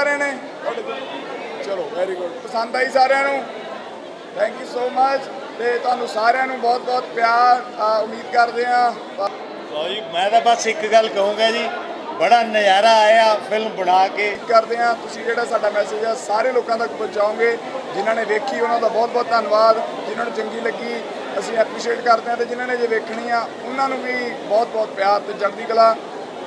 ਸਾਰਿਆਂ ਨੇ? ਚਲੋ ਵੈਰੀ ਗੁੱਡ ਪਸੰਦ ਆਈ ਸਾਰਿਆਂ ਨੂੰ। ਥੈਂਕ ਯੂ ਸੋ ਮਚ ਤੇ ਤੁਹਾਨੂੰ ਸਾਰਿਆਂ ਨੂੰ ਬਹੁਤ ਬਹੁਤ ਪਿਆਰ। ਉਮੀਦ ਕਰਦੇ ਆ ਲਓ ਜੀ ਮੈਂ ਤਾਂ ਬਸ ਇੱਕ ਗੱਲ ਕਹੂੰਗਾ ਜੀ। ਬੜਾ ਨਜ਼ਾਰਾ ਆਇਆ ਫਿਲਮ ਬਣਾ ਕੇ। ਕਰਦੇ ਆ ਤੁਸੀਂ ਜਿਹੜਾ ਸਾਡਾ ਮੈਸੇਜ ਆ ਸਾਰੇ ਲੋਕਾਂ ਤੱਕ ਪਹੁੰਚਾਓਗੇ। ਜਿਨ੍ਹਾਂ ਨੇ ਵੇਖੀ ਉਹਨਾਂ ਦਾ ਬਹੁਤ ਬਹੁਤ ਧੰਨਵਾਦ। ਜਿਨ੍ਹਾਂ ਨੂੰ ਚੰਗੀ ਲੱਗੀ ਅਸੀਂ ਐਪਰੀਸ਼ੀਏਟ ਕਰਦੇ ਆ ਤੇ ਜਿਨ੍ਹਾਂ ਨੇ ਜੇ ਵੇਖਣੀ ਆ ਉਹਨਾਂ ਨੂੰ ਵੀ ਬਹੁਤ ਬਹੁਤ ਪਿਆਰ ਤੇ ਚੜ੍ਹਦੀ ਕਲਾ।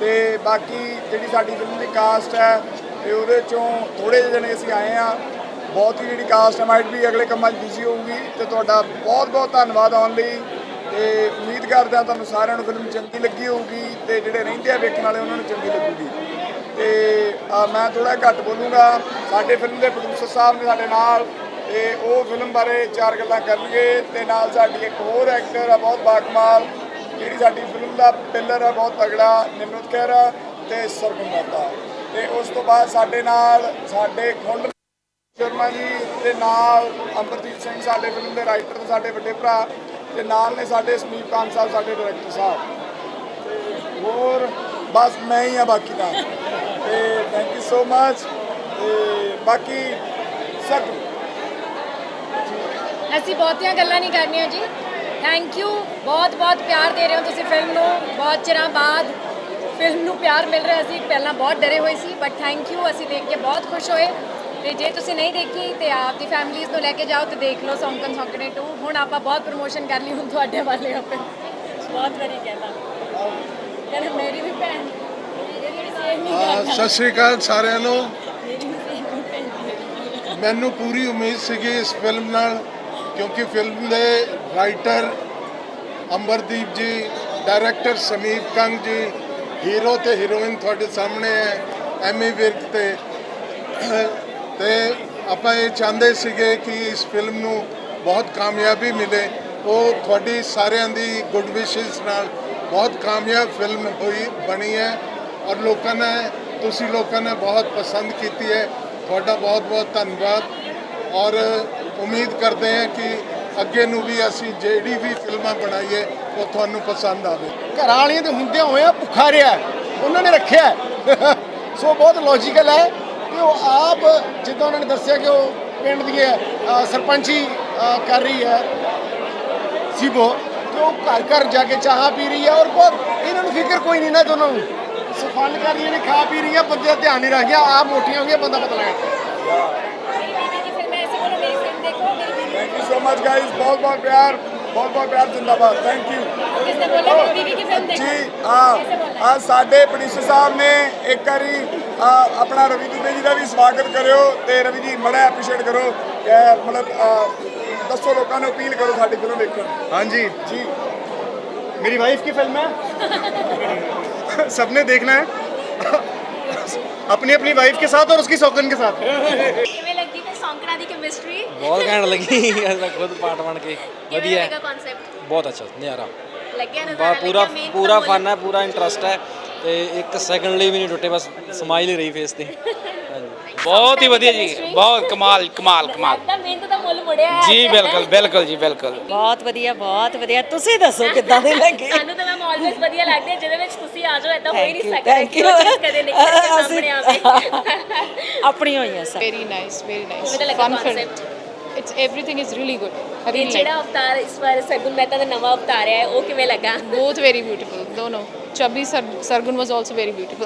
ਤੇ ਬਾਕੀ ਜਿਹੜੀ ਸਾਡੀ ਫਿਲਮ ਦੀ ਕਾਸਟ ਹੈ ਤੇ ਉਹਦੇ ਚੋਂ ਥੋੜੇ ਜਿਹੇ ਜਣੇ ਅਸੀਂ ਆਏ ਆ ਬਹੁਤ ਹੀ ਜਿਹੜੀ ਕਾਸਟ ਮਾਈਟ ਵੀ ਅਗਲੇ ਕੰਮਾਂ 'ਚ ਬਿਜ਼ੀ ਹੋਊਗੀ ਤੇ ਤੁਹਾਡਾ ਬਹੁਤ ਬਹੁਤ ਧੰਨਵਾਦ ਆਉਣ ਲਈ ਤੇ ਉਮੀਦ ਕਰਦੇ ਹਾਂ ਤੁਹਾਨੂੰ ਸਾਰਿਆਂ ਨੂੰ ਫਿਲਮ ਚੰਗੀ ਲੱਗੀ ਹੋਊਗੀ ਤੇ ਜਿਹੜੇ ਰਹਿੰਦੇ ਆ ਵੇਖਣ ਵਾਲੇ ਉਹਨਾਂ ਨੂੰ ਚੰਗੀ ਲੱਗੂਗੀ। ਤੇ ਮੈਂ ਥੋੜਾ ਘੱਟ ਬੋਲੂੰਗਾ। ਸਾਡੇ ਫਿਲਮ ਦੇ ਪ੍ਰੋਡਿਊਸਰ ਸਾਹਿਬ ਨੇ ਸਾਡੇ ਨਾਲ ਤੇ ਉਹ ਫਿਲਮ ਬਾਰੇ ਚਾਰ ਗੱਲਾਂ ਕਰਨਗੇ ਤੇ ਨਾਲ ਸਾਡੀ ਇੱਕ ਹੋਰ ਐਕਟਰ ਆ, ਬਹੁਤ ਬਾਕਮਾਲ, ਜਿਹੜੀ ਸਾਡੀ ਫਿਲਮ ਦਾ ਪਿਲਰ ਆ, ਬਹੁਤ ਤਗੜਾ, ਨਿਮਰਤ ਖਹਿਰਾ ਤੇ ਸਰਗੁਣ ਮਹਿਤਾ। ਤੇ ਉਸ ਤੋਂ ਬਾਅਦ ਸਾਡੇ ਨਾਲ ਸਾਡੇ ਖੁੰਡ ਸ਼ਰਮਾ ਜੀ ਦੇ ਨਾਲ ਅੰਮ੍ਰਿਤਜੀਤ ਸਿੰਘ ਸਾਡੇ ਫਿਲਮ ਦੇ ਰਾਈਟਰ ਤੇ ਸਾਡੇ ਵੱਡੇ ਭਰਾ ਤੇ ਨਾਲ ਨੇ ਸਾਡੇ ਸਮੀਪ ਕਾਨ ਸਾਹਿਬ, ਸਾਡੇ ਡਾਇਰੈਕਟਰ ਸਾਹਿਬ। ਤੇ ਹੋਰ ਬਸ ਮੈਂ ਹੀ ਆ ਬਾਕੀ ਤਾਂ। ਤੇ ਥੈਂਕ ਯੂ ਸੋ ਮਚ ਤੇ ਬਾਕੀ ਸਭ ਅਸੀਂ ਬਹੁਤੀਆਂ ਗੱਲਾਂ ਨਹੀਂ ਕਰਨੀਆਂ ਜੀ। ਥੈਂਕ ਯੂ ਬਹੁਤ ਬਹੁਤ ਪਿਆਰ ਦੇ ਰਹੇ ਹੋ ਤੁਸੀਂ ਫਿਲਮ ਨੂੰ। ਬਹੁਤ ਚਿਰਾਂ ਬਾਅਦ ਫਿਲਮ ਨੂੰ ਪਿਆਰ ਮਿਲ ਰਿਹਾ ਸੀ ਪਹਿਲਾਂ ਬਹੁਤ ਡਰੇ ਹੋਏ ਸੀ ਬਟ ਥੈਂਕ ਯੂ ਅਸੀਂ ਦੇਖ ਕੇ ਬਹੁਤ ਖੁਸ਼ ਹੋਏ। ਤੇ ਜੇ ਤੁਸੀਂ ਨਹੀਂ ਦੇਖੀ ਤੇ ਆਪਦੀ ਫੈਮਲੀਜ਼ ਨੂੰ ਲੈ ਕੇ ਜਾਓ ਤੇ ਦੇਖ ਲਓ ਸੌਂਕਣ ਸੌਂਕਣੇ 2 ਹੁਣ ਆਪਾਂ ਬਹੁਤ ਪ੍ਰੋਮੋਸ਼ਨ ਕਰ ਲਈ ਹੁਣ ਤੁਹਾਡੇ ਵਾਲੇ ਆਪੇ ਬਹੁਤ ਵਾਰੀ ਕਹਿੰਦੇ ਮੇਰੀ ਵੀ ਭੈਣ ਸਤਿ ਸ਼੍ਰੀ ਅਕਾਲ ਸਾਰਿਆਂ ਨੂੰ। ਮੈਨੂੰ ਪੂਰੀ ਉਮੀਦ ਸੀਗੀ ਇਸ ਫਿਲਮ ਨਾਲ ਕਿਉਂਕਿ ਫਿਲਮ ਦੇ ਰਾਈਟਰ ਅੰਬਰਦੀਪ ਜੀ ਡਾਇਰੈਕਟਰ ਸਮੀਪ ਕੰਗ ਜੀ ਹੀਰੋ ਤੇ ਹੀਰੋਇਨ ਤੁਹਾਡੇ ਸਾਹਮਣੇ ਹੈ, ਐਮੀ ਵਿਰਕ ਤੇ। ਤੇ ਆਪਾਂ ਇਹ ਚਾਹੁੰਦੇ ਸੀਗੇ ਕਿ ਇਸ ਫਿਲਮ ਨੂੰ ਬਹੁਤ ਕਾਮਯਾਬੀ ਮਿਲੇ। ਉਹ ਤੁਹਾਡੀ ਸਾਰਿਆਂ ਦੀ ਗੁੱਡ ਵਿਸ਼ੇਸ ਨਾਲ ਬਹੁਤ ਕਾਮਯਾਬ ਫਿਲਮ ਹੋਈ, ਬਣੀ ਹੈ। ਔਰ ਲੋਕਾਂ ਨੇ, ਤੁਸੀਂ ਲੋਕਾਂ ਨੇ ਬਹੁਤ ਪਸੰਦ ਕੀਤੀ ਹੈ। ਤੁਹਾਡਾ ਬਹੁਤ ਬਹੁਤ ਧੰਨਵਾਦ। ਔਰ ਉਮੀਦ ਕਰਦੇ ਹਾਂ ਕਿ ਅੱਗੇ ਨੂੰ ਵੀ ਅਸੀਂ ਜਿਹੜੀ ਵੀ ਫਿਲਮਾਂ ਬਣਾਈਏ ਉਹ ਤੁਹਾਨੂੰ ਪਸੰਦ ਆਵੇ। ਘਰਾਂ ਵਾਲੀਆਂ ਦੇ ਹੁੰਦਿਆਂ ਹੋਇਆਂ ਭੁੱਖਾ ਰਿਹਾ ਉਹਨਾਂ ਨੇ ਰੱਖਿਆ ਸੋ ਬਹੁਤ ਲੌਜੀਕਲ ਹੈ ਕਿ ਉਹ ਆਪ ਜਿੱਦਾਂ ਉਹਨਾਂ ਨੇ ਦੱਸਿਆ ਕਿ ਉਹ ਪਿੰਡ ਦੀ ਹੈ, ਅ, ਸਰਪੰਚੀ ਕਰ ਰਹੀ ਹੈ। ਸੀਬੋ ਤੇ ਉਹ ਘਰ ਘਰ ਜਾ ਕੇ ਚਾਹ ਪੀ ਰਹੀ ਹੈ ਔਰ ਬਹੁਤ ਇਹਨਾਂ ਨੂੰ ਫਿਕਰ ਕੋਈ ਨਹੀਂ ਨਾ ਦੋਨਾਂ ਨੂੰ। ਸਫਲ ਕਰ ਰਹੀਆਂ ਨੇ ਖਾ ਪੀ ਰਹੀਆਂ ਬੰਦੇ ਦਾ ਧਿਆਨ ਨਹੀਂ ਰੱਖ ਆਪ ਮੋਟੀਆਂ ਹੋ ਗਈਆਂ ਬੰਦਾ ਪਤਲਾ ਹੈ मेरी बीवी thank you so much guys ਬਹੁਤ ਬਹੁਤ ਪਿਆਰ ਬਹੁਤ ਬਹੁਤ ਪਿਆਰ ਜਿੰਦਾਬਾਦ ਥੈਂਕ ਯੂ किसने बोला मेरी बीवी की फिल्म देखो ਜੀ ਹਾਂ ਆ ਸਾਡੇ ਪ੍ਰੋਡਿਊਸਰ ਸਾਹਿਬ ਨੇ ਇੱਕ ਵਾਰੀ ਆ, ਆਪਣਾ ਰਵੀ ਦੁਬੇ ਜੀ ਦਾ ਵੀ ਸਵਾਗਤ ਕਰਿਓ ਤੇ ਰਵੀ ਜੀ ਬੜਾ ਐਪਰੀਸ਼ੀਏਟ ਕਰੋ ਕਿ ਮਤਲਬ ਆ, ਦੱਸੋ ਲੋਕਾਂ ਨੂੰ ਅਪੀਲ ਕਰੋ ਸਾਡੀ ਫਿਲਮ ਵੇਖਣ हाँ जी ਜੀ मेरी वाइफ की फिल्म है सबने देखना है अपनी अपनी वाइफ के साथ और उसकी सौकन के साथ ਕੈਮਿਸਟਰੀ ਬਹੁਤ ਘੈਂਟ ਲੱਗੀ। ਐਸਾ ਖੁਦ ਪਾਰਟ ਬਣ ਕੇ। ਵਧੀਆ। ਹੈ। ਕਨਸੈਪਟ ਬਹੁਤ ਅੱਛਾ ਨਜ਼ਾਰਾ। ਲੱਗਿਆ ਨਜ਼ਾਰਾ ਬਹੁਤ ਪੂਰਾ ਲੱਗਿਆ, main ਪੂਰਾ ਤਾਂ ਫਨ ਹੈ ਪੂਰਾ ਇੰਟਰਸਟ ਹੈ। ਤੇ ਇੱਕ ਸੈਕਿੰਡ ਲਈ ਵੀ ਨਹੀਂ ਟੁੱਟੇ ਬਸ ਸਮਾਈਲ ਹੀ ਰਹੀ ਫੇਸ ਤੇ। ਹਾਂਜੀ। ਬਹੁਤ ਹੀ ਵਧੀਆ ਜੀ। ਬਹੁਤ ਕਮਾਲ ਕਮਾਲ ਕਮਾਲ। ਲੱਗਦਾ ਮਿਹਨਤ ਦਾ ਮੁੱਲ ਮੁੜਿਆ ਹੈ। ਜੀ। ਬਿਲਕੁਲ ਬਿਲਕੁਲ ਜੀ ਬਿਲਕੁਲ। ਬਹੁਤ ਵਧੀਆ ਬਹੁਤ ਵਧੀਆ। ਤੁਸੀਂ ਦੱਸੋ ਕਿੱਦਾਂ ਦੀ ਲੱਗੀ? ਸਾਨੂੰ ਤਾਂ ਮੈਮ ਆਲਵੇਸ ਵਧੀਆ ਲੱਗਦੀ ਹੈ ਜਿਹਦੇ ਵਿੱਚ ਤੁਸੀਂ ਆ ਜਾਓ ਐਦਾਂ ਹੋ ਹੀ ਨਹੀਂ ਸਕਦਾ। thank you. ਚੀਜ਼ ਕਦੇ ਨਿਕਲ ਕੇ ਅਸੀਂ- ਸਾਹਮਣੇ ਆਵੇ ਆਪਣੀ ਹੋਈ ਹੈ sir very nice very nice. ਦਾ ਲੱਗਾ fun film. concept? it's everything is really good. I ਤੇ really like ਜਿਹੜਾ ਅਵਤਾਰ ਇਸ ਵਾਰ ਸਰਗੁਣ ਮਹਿਤਾ ਦਾ ਨਵਾਂ ਅਵਤਾਰ ਹੈ ਉਹ ਕਿਵੇਂ ਲੱਗਾ? Both very beautiful. Dono. Chubby Sar- sargun was also very beautiful.